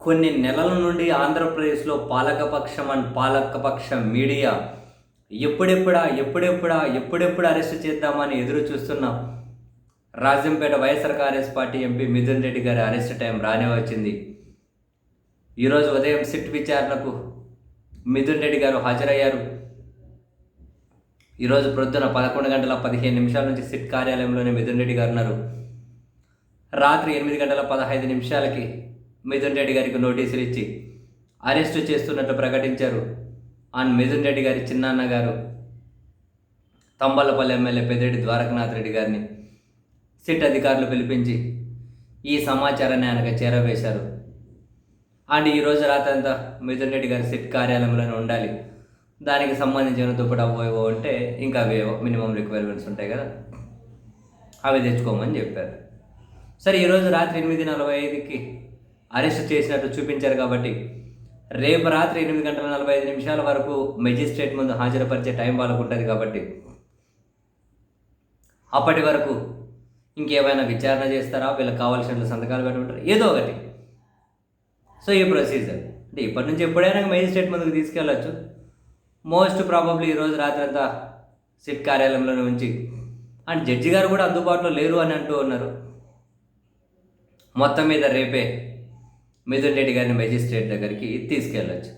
కొన్ని నెలల నుండి ఆంధ్రప్రదేశ్లో పాలకపక్షం అండ్ పాలకపక్ష మీడియా ఎప్పుడెప్పుడా ఎప్పుడెప్పుడా ఎప్పుడెప్పుడు అరెస్ట్ చేద్దామని ఎదురు చూస్తున్నాం Rajampet YSR Congress party MP Mithun Reddy గారి అరెస్ట్ టైం రానే వచ్చింది. ఈరోజు ఉదయం సిట్ విచారణకు మిథున్ రెడ్డి గారు హాజరయ్యారు. ఈరోజు ప్రొద్దున పదకొండు గంటల పదిహేను నిమిషాల నుంచి సిట్ కార్యాలయంలోనే మిథున్ రెడ్డి గారు ఉన్నారు. రాత్రి ఎనిమిది గంటల పదహైదు నిమిషాలకి మిథున్ రెడ్డి గారికి నోటీసులు ఇచ్చి అరెస్టు చేస్తున్నట్టు ప్రకటించారు. అండ్ మిథున్ రెడ్డి గారి చిన్నాన్న గారు తంబలపల్లి ఎమ్మెల్యే పెద్దిరెడ్డి ద్వారకనాథ్ రెడ్డి గారిని సిట్ అధికారులు పిలిపించి ఈ సమాచారాన్ని ఆయనకు చేరవేశారు. అండ్ ఈరోజు రాత్రంతా మిథున్ రెడ్డి గారి సిట్ కార్యాలయంలోనే ఉండాలి. దానికి సంబంధించిన దుప్పటి అవో ఉంటే ఇంకా అవేవో మినిమం రిక్వైర్మెంట్స్ ఉంటాయి కదా. అవి తెచ్చుకోమని చెప్పారు. సరే ఈరోజు రాత్రి ఎనిమిది నలభై ఐదుకి అరెస్ట్ చేసినట్టు చూపించారు కాబట్టి రేపు రాత్రి ఎనిమిది గంటల నలభై ఐదు నిమిషాల వరకు మెజిస్ట్రేట్ ముందు హాజరుపరిచే టైం వాళ్ళకు ఉంటుంది కాబట్టి అప్పటి వరకు ఇంకేమైనా విచారణ చేస్తారా? వీళ్ళకి కావాల్సిన సంతకాలు పెట్టుకుంటారు ఏదో ఒకటి. సో ఈ ప్రొసీజర్. అంటే ఇప్పటి నుంచి ఎప్పుడైనా మెజిస్ట్రేట్ ముందుకు తీసుకెళ్ళచ్చు. మోస్ట్ ప్రాబబ్లీ ఈరోజు రాత్రి అంతా సిట్ కార్యాలయంలోనే ఉంచి అండ్ జడ్జి గారు కూడా అందుబాటులో లేరు అని అంటూ ఉన్నారు. మొత్తం మీద రేపే మిథున్ రెడ్డి గారిని మెజిస్ట్రేట్ దగ్గరికి తీసుకెళ్ళచ్చు.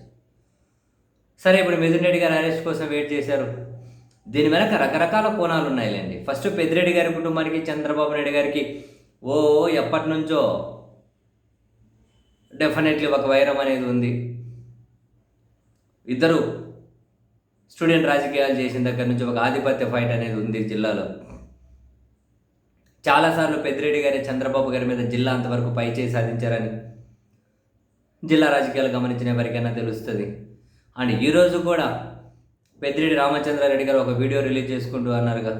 సరే ఇప్పుడు మిథున్ రెడ్డి గారు అరెస్ట్ కోసం వెయిట్ చేశారు. దీని వెనక రకరకాల కోణాలు ఉన్నాయిలేండి. ఫస్ట్ పెద్దిరెడ్డి గారి కుటుంబానికి చంద్రబాబు నాయుడు గారికి ఓ ఎప్పటి నుంచో డెఫినెట్లీ ఒక వైరం అనేది ఉంది. ఇద్దరు స్టూడెంట్ రాజకీయాలు చేసిన దగ్గర నుంచి ఒక ఆధిపత్య ఫైట్ అనేది ఉంది జిల్లాలో. చాలాసార్లు పెద్దిరెడ్డి గారి చంద్రబాబు గారి మీద జిల్లా అంతవరకు పైచేయి సాధించారని జిల్లా రాజకీయాలు గమనించిన ఎవరికైనా తెలుస్తుంది. అండ్ ఈరోజు కూడా పెద్దిరెడ్డి రామచంద్రారెడ్డి గారు ఒక వీడియో రిలీజ్ చేసుకుంటూ అన్నారుగా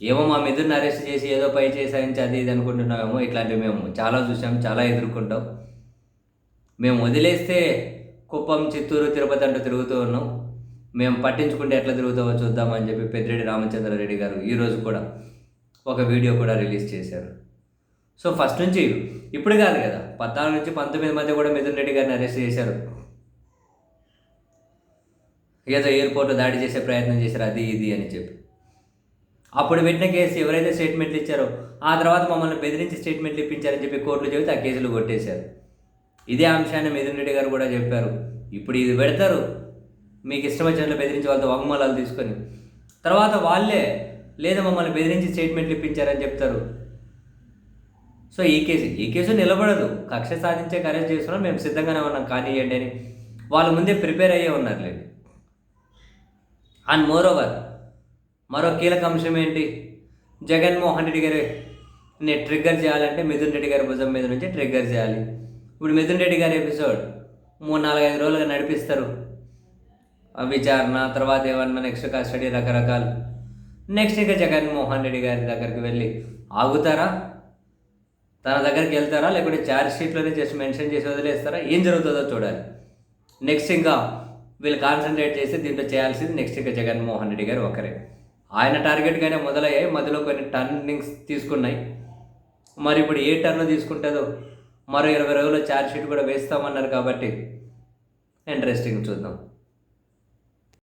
ఏమో మా మిథున్ అరెస్ట్ చేసి ఏదో పై చేయి అది ఇది అనుకుంటున్నామేమో ఇట్లాంటివి మేము చాలా చూసాం చాలా ఎదుర్కొంటాం. మేము వదిలేస్తే కుప్పం చిత్తూరు తిరుపతి అంటూ తిరుగుతూ ఉన్నాం. మేము పట్టించుకుంటే ఎట్లా తిరుగుతావో చూద్దామని చెప్పి పెద్దిరెడ్డి రామచంద్రారెడ్డి గారు ఈరోజు కూడా ఒక వీడియో కూడా రిలీజ్ చేశారు. సో ఫస్ట్ నుంచి ఇప్పుడు కాదు కదా పద్నాలుగు నుంచి పంతొమ్మిది మధ్య కూడా మిథున్ రెడ్డి గారిని అరెస్ట్ చేశారు. ఏదో ఎయిర్పోర్ట్ దాడి చేసే ప్రయత్నం చేశారు అది ఇది అని చెప్పి. అప్పుడు పెట్టిన కేసు ఎవరైతే స్టేట్మెంట్లు ఇచ్చారో ఆ తర్వాత మమ్మల్ని బెదిరించి స్టేట్మెంట్లు ఇప్పించారని చెప్పి కోర్టులు చెబితే ఆ కేసులు కొట్టేశారు. ఇదే అంశాన్ని మిథున్ రెడ్డి గారు కూడా చెప్పారు. ఇప్పుడు ఇది పెడతారు. మీకు ఇష్టం వచ్చినట్లు బెదిరించి వాళ్ళతో వాగ్మూలాలు తీసుకొని. తర్వాత వాళ్ళే లేదా మమ్మల్ని బెదిరించి స్టేట్మెంట్లు ఇప్పించారని చెప్తారు. సో ఈ కేసు ఈ కేసు నిలబడదు. కక్ష సాధించే కరెక్ట్ చేస్తున్నాం మేము సిద్ధంగానే ఉన్నాం. కానివ్వండి అని వాళ్ళు ముందే ప్రిపేర్ అయ్యే ఉన్నారులేండి అండ్ మోర్ ఓవర్ మరో కీలక అంశం ఏంటి? జగన్మోహన్ రెడ్డి గారిని ట్రిగ్గర్ చేయాలంటే మిథున్ రెడ్డి గారి భుజం మీద నుంచి ట్రిగ్గర్ చేయాలి. ఇప్పుడు మిథున్ రెడ్డి గారి ఎపిసోడ్ మూడు నాలుగైదు రోజులుగా నడిపిస్తారు. విచారణ తర్వాత ఏమన్నా నెక్స్ట్ కస్టడీ రకరకాలు. నెక్స్ట్ ఇక జగన్మోహన్ రెడ్డి గారి దగ్గరికి వెళ్ళి ఆగుతారా? తన దగ్గరికి వెళ్తారా? లేకుంటే ఛార్జ్ షీట్లోనే జస్ట్ మెన్షన్ చేసి వదిలేస్తారా? ఏం జరుగుతుందో చూడాలి. నెక్స్ట్ ఇంకా వీళ్ళు కాన్సన్ట్రేట్ చేసి దీంట్లో చేయాల్సింది నెక్స్ట్ ఇంకా జగన్మోహన్ రెడ్డి గారు ఒకరే. ఆయన టార్గెట్గానే మొదలయ్యాయి. మధ్యలో కొన్ని టర్నింగ్స్ తీసుకున్నాయి. మరి ఇప్పుడు ఏ టర్న్ తీసుకుంటుందో? మరో ఇరవై రోజుల్లో ఛార్జ్ షీట్ కూడా వేస్తామన్నారు కాబట్టి ఇంట్రెస్టింగ్ చూద్దాం.